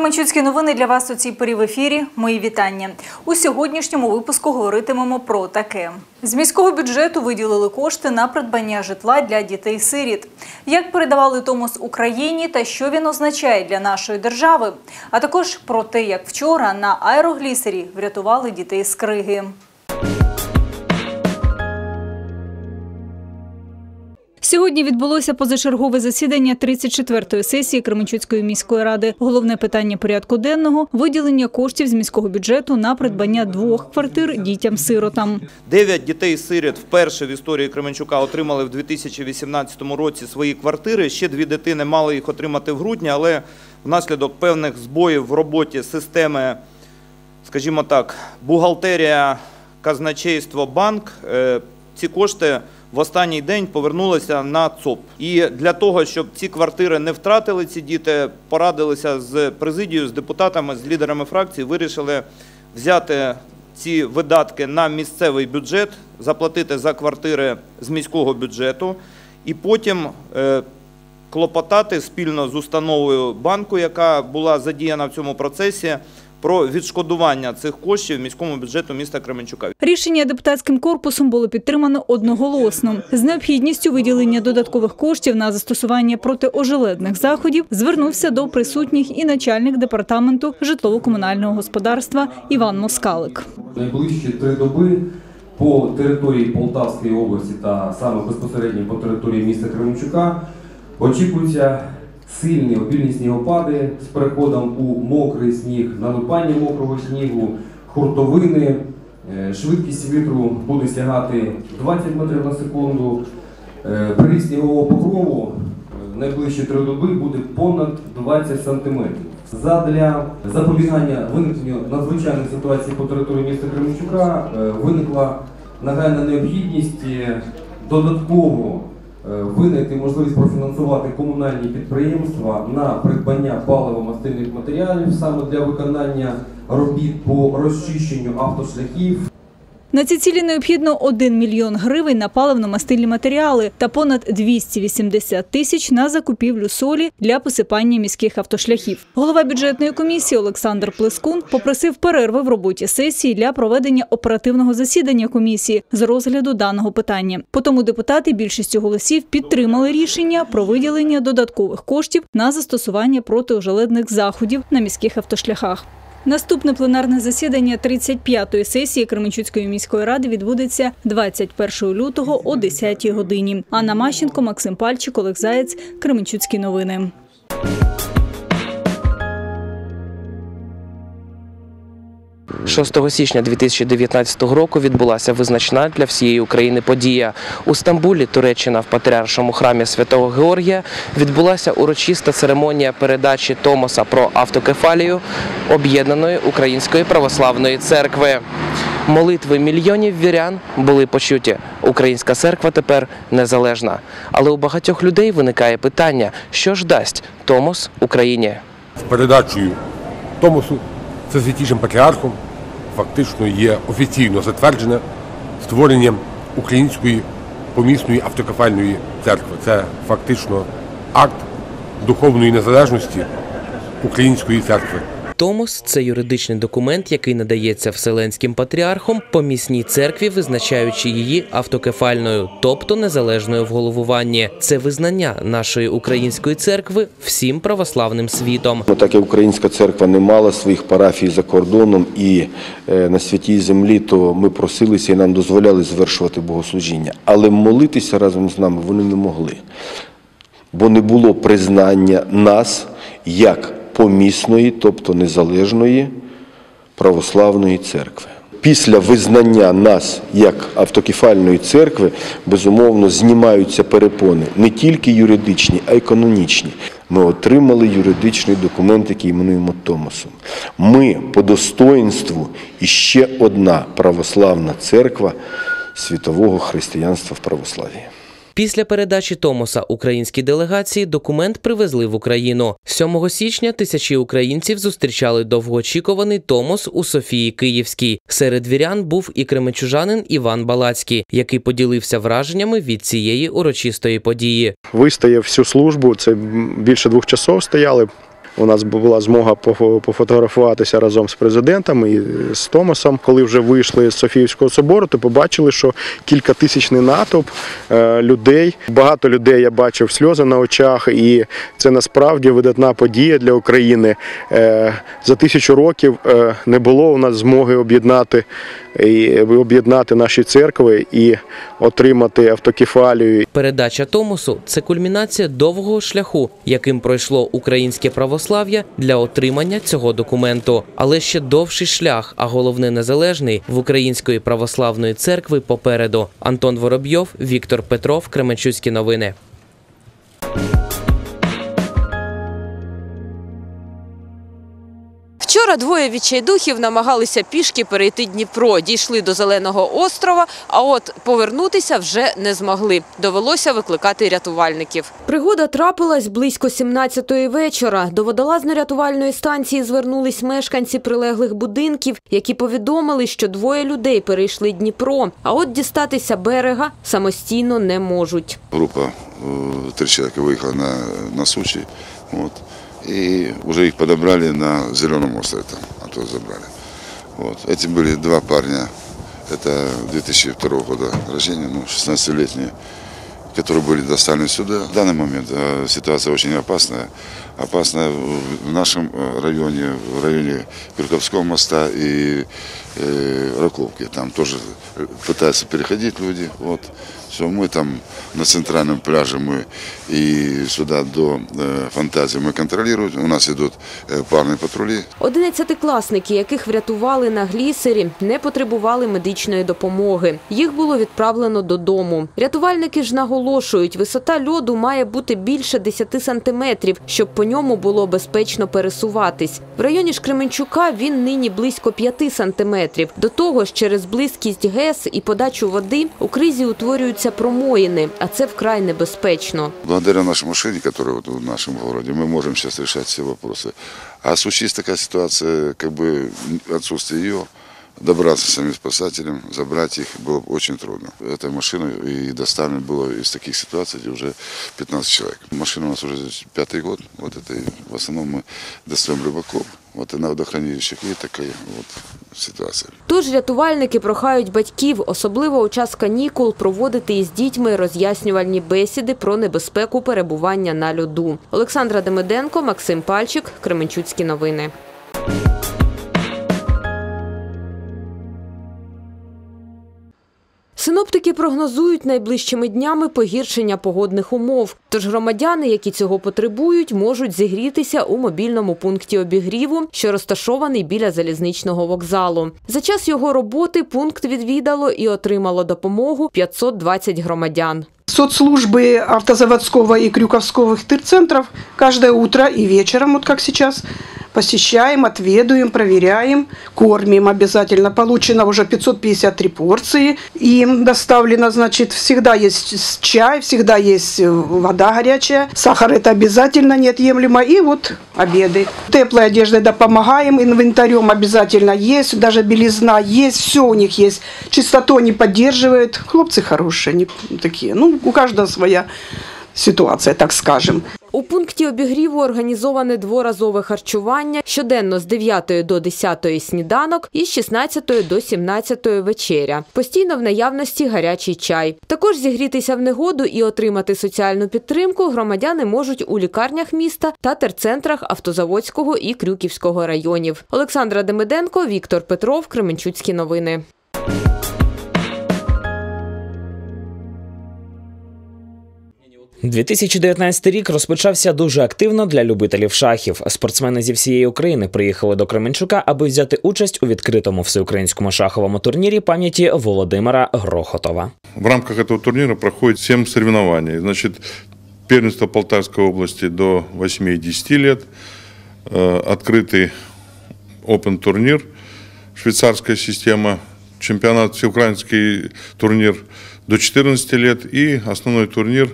Кременчуцькі новини для вас у цій порі в ефірі. Мої вітання. У сьогоднішньому випуску говоритимемо про таке. З міського бюджету виділили кошти на придбання житла для дітей-сиріт. Як передавали Томос Україні та що він означає для нашої держави. А також про те, як вчора на аероглісері врятували дітей з криги. Сьогодні відбулося позачергове засідання 34-ї сесії Кременчуцької міської ради. Головне питання порядку денного виділення коштів з міського бюджету на придбання двох квартир дітям-сиротам. Дев'ять дітей-сиріт вперше в історії Кременчука отримали в 2018 році свої квартири. Ще дві дитини мали їх отримати в грудні, але внаслідок певних збоїв в роботі системи, скажімо так, бухгалтерія, казначейство, банк, е, ці кошти в останній день повернулися на ЦОП. І для того, щоб ці квартири не втратили ці діти, порадилися з президією, з депутатами, з лідерами фракції, вирішили взяти ці видатки на місцевий бюджет, заплатити за квартири з міського бюджету, і потім е, клопотати спільно з установою банку, яка була задіяна в цьому процесі, про відшкодування цих коштів міському бюджету міста Кременчука. Рішення депутатським корпусом було підтримано одноголосно. З необхідністю виділення додаткових коштів на застосування протиожеледних заходів звернувся до присутніх і начальник департаменту житлово-комунального господарства Іван Москалик. Найближчі три доби по території Полтавської області та саме безпосередньо по території міста Кременчука очікуються сильні обільні снігопади з переходом у мокрий сніг, налипання мокрого снігу, хуртовини. Е, Швидкість вітру буде сягати 20 метрів на секунду. Е, Приріст снігового покрову е, найближчі три доби буде понад 20 сантиметрів. Задля запобігання виникненню надзвичайних ситуацій по території міста Кременчука виникла нагальна необхідність додатково е, винайти можливість профінансувати комунальні підприємства на придбання паливо-мастильних матеріалів саме для виконання робіт по розчищенню автошляхів На ці цілі необхідно 1 мільйон гривень на паливно-мастильні матеріали та понад 280 тисяч на закупівлю солі для посипання міських автошляхів. Голова бюджетної комісії Олександр Плескун попросив перерви в роботі сесії для проведення оперативного засідання комісії з розгляду даного питання. Потому депутати більшістю голосів підтримали рішення про виділення додаткових коштів на застосування протиожеледних заходів на міських автошляхах. Наступне пленарне засідання 35-ї сесії Кременчуцької міської ради відбудеться 21 лютого о 10 годині. Анна Мащенко, Максим Пальчик, Олег Заєць, Кременчуцькі новини. 6 січня 2019 року відбулася визначна для всієї України подія. У Стамбулі, Туреччина, в Патріаршому храмі Святого Георгія відбулася урочиста церемонія передачі Томоса про автокефалію Об'єднаної Української православної церкви. Молитви мільйонів вірян були почуті. Українська церква тепер незалежна. Але у багатьох людей виникає питання, що ж дасть Томос Україні. з передачею Томосу це святішим патріархом фактично є офіційно затверджене створенням української помісної автокефальної церкви. Це фактично акт духовної незалежності української церкви. Томос це юридичний документ, який надається вселенським патріархом помісній церкві, визначаючи її автокефальною, тобто незалежною в головуванні. Це визнання нашої української церкви всім православним світом. Так як українська церква не мала своїх парафій за кордоном і е, на святій землі, то ми просилися і нам дозволяли звершувати богослужіння. Але молитися разом з нами вони не могли, бо не було признання нас як помісної, тобто незалежної православної церкви. Після визнання нас як автокефальної церкви, безумовно, знімаються перепони не тільки юридичні, а й канонічні. Ми отримали юридичний документ, який іменуємо Томосом. Ми по достоїнству ще одна православна церква світового християнства в православії. Після передачі Томоса українській делегації документ привезли в Україну. 7 січня тисячі українців зустрічали довгоочікуваний Томос у Софії Київській. Серед вірян був і кременчужанин Іван Балацький, який поділився враженнями від цієї урочистої події. Вистояв всю службу, це більше двох часов стояли. У нас була змога пофо- пофотографуватися разом з президентом і з Томасом. Коли вже вийшли з Софіївського собору, то побачили, що кількатисячний натовп е, людей. Багато людей я бачив сльози на очах, і це насправді видатна подія для України. Е, За тисячу років е, не було у нас змоги об'єднати об'єднати наші церкви і отримати автокефалію Передача Томосу це кульмінація довгого шляху, яким пройшло українське православ'я для отримання цього документу. Але ще довший шлях, а головне незалежний в Української православної церкви попереду. Антон Воробйов, Віктор Петров, Кременчуцькі новини. Вчора двоє відчайдухів намагалися пішки перейти Дніпро, дійшли до Зеленого острова, а от повернутися вже не змогли. Довелося викликати рятувальників. Пригода трапилась близько 17-ї вечора. До водолазно-рятувальної станції звернулись мешканці прилеглих будинків, які повідомили, що двоє людей перейшли Дніпро, а от дістатися берега самостійно не можуть. Группа, э, три человека выехала на, на Сочи, вот, и уже их подобрали на Зеленом острове, там, оттуда забрали. Вот. Эти были два парня, это 2002 года рождения, ну, 16-летние, которые были доставлены сюда. В данный момент э, ситуация очень опасная. Опасная в нашем э, районе, в районе Крюковского моста и э, Раковки. Там тоже э, пытаются переходить люди. Вот. Все, мы там на центральном пляже мы и сюда до э, фантазии мы контролируем. У нас идут э, парные патрули. Одинадцятикласники, яких врятували на глісері, не потребували медичної допомоги. Їх було відправлено додому. Рятувальники ж наголошують, висота льоду має бути більше 10 сантиметрів, щоб по ньому було безпечно пересуватись. В районі ж Кременчука він нині близько 5 сантиметрів. До того ж, через близькість ГЕС і подачу води у кризі утворюються промоїни, а це вкрай небезпечно. Благодаря нашей машине, которая вот в нашем городе, мы можем сейчас решать все вопросы. А случись такая ситуация, как бы отсутствие ее, добраться самим спасателям, забрать их было бы очень трудно. Этой машиной и доставлено было из таких ситуаций, где уже 15 человек. Машина у нас уже пятый год, вот это и в основном мы достаем рыбаков. Вот и на водохранилищах и такая вот ситуация. Тож рятувальники прохають батьків, особливо у час канікул, проводити із дітьми роз'яснювальні бесіди про небезпеку перебування на льоду. Олександра Демиденко, Максим Пальчик, Кременчуцькі новини. Синоптики прогнозують найближчими днями погіршення погодних умов. Тож громадяни, які цього потребують, можуть зігрітися у мобільному пункті обігріву, що розташований біля залізничного вокзалу. За час його роботи пункт відвідало і отримало допомогу 520 громадян. соцслужбы автозаводского и крюковского тырцентров каждое утро и вечером, вот как сейчас, посещаем, отведуем, проверяем, кормим обязательно. Получено уже 553 порции. Им доставлено, значит, всегда есть чай, всегда есть э, вода горячая. Сахар это обязательно неотъемлемо. И вот обеды. Теплой одеждой да помогаем, инвентарем обязательно есть, даже белизна есть, все у них есть. Чистоту они поддерживают. Хлопцы хорошие, они такие. Ну, у каждого своя ситуация, так скажем. У пункті обігріву організоване дворазове харчування щоденно з 9 до 10 сніданок і з 16 до 17 вечеря. Постійно в наявності гарячий чай. Також зігрітися в негоду і отримати соціальну підтримку громадяни можуть у лікарнях міста та терцентрах Автозаводського і Крюківського районів. Олександра Демиденко, Віктор Петров, Кременчуцькі новини. – 2019 рік розпочався дуже активно для любителів шахів. Спортсмени зі всієї України приїхали до Кременчука, аби взяти участь у відкритому всеукраїнському шаховому турнірі пам'яті Володимира Грохотова. В рамках этого турнира проходит 7 соревнований. Значит, первенство Полтавской области до 8 и 10 лет, э, открытый Open турнир, швейцарская система, чемпионат, всеукраинский турнир до 14 лет и основной турнир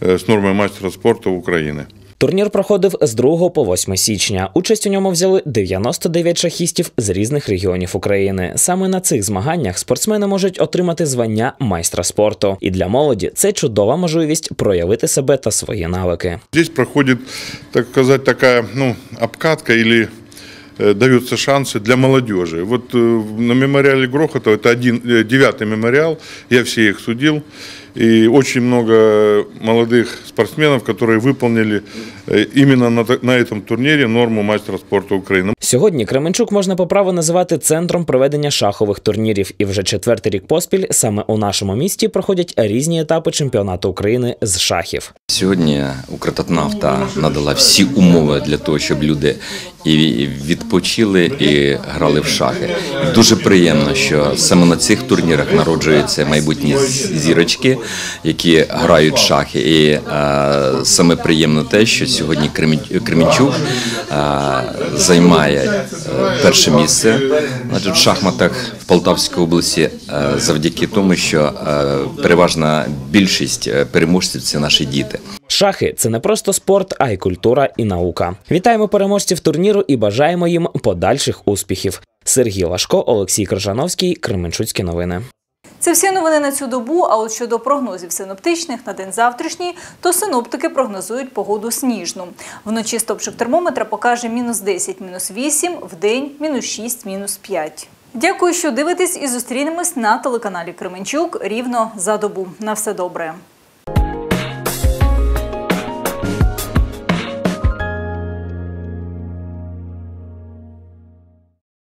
э, с нормой мастера спорта Украины. Турнір проходив з 2 по 8 січня. Участь у ньому взяли 99 шахістів з різних регіонів України. Саме на цих змаганнях спортсмени можуть отримати звання майстра спорту. І для молоді це чудова можливість проявити себе та свої навики. Здесь проходит, так сказать, такая ну, обкатка или э, даются шансы для молодежи. Вот э, на мемориале Грохотова, это один, э, девятый мемориал, я все их судил, и очень много молодых спортсменов, которые выполнили э, именно на, та- на этом турнире норму мастера спорта Украины. Сьогодні Кременчук можна по праву називати центром проведення шахових турнірів, і вже четвертий рік поспіль саме у нашому місті проходять різні етапи чемпіонату України з шахів. Сьогодні Укртатнафта надала всі умови для того, щоб люди і відпочили, і грали в шахи. І дуже приємно, що саме на цих турнірах народжуються майбутні зірочки, які грають шахи. І е, саме приємно те, що сьогодні Кременчук е, займає е, перше місце в шахматах в Полтавській області завдяки тому, що переважна більшість переможців це наші діти. Шахи це не просто спорт, а й культура і наука. Вітаємо переможців турніру і бажаємо їм подальших успіхів. Сергій Лашко, Олексій Крижановський, Кременчуцькі новини. Це всі новини на цю добу. А от щодо прогнозів синоптичних на день завтрашній, то синоптики прогнозують погоду сніжну. Вночі стопчик термометра покаже мінус 10, мінус 8, в день мінус 6, мінус 5. Дякую, що дивитесь і зустрінемось на телеканалі Кременчук рівно за добу. На все добре.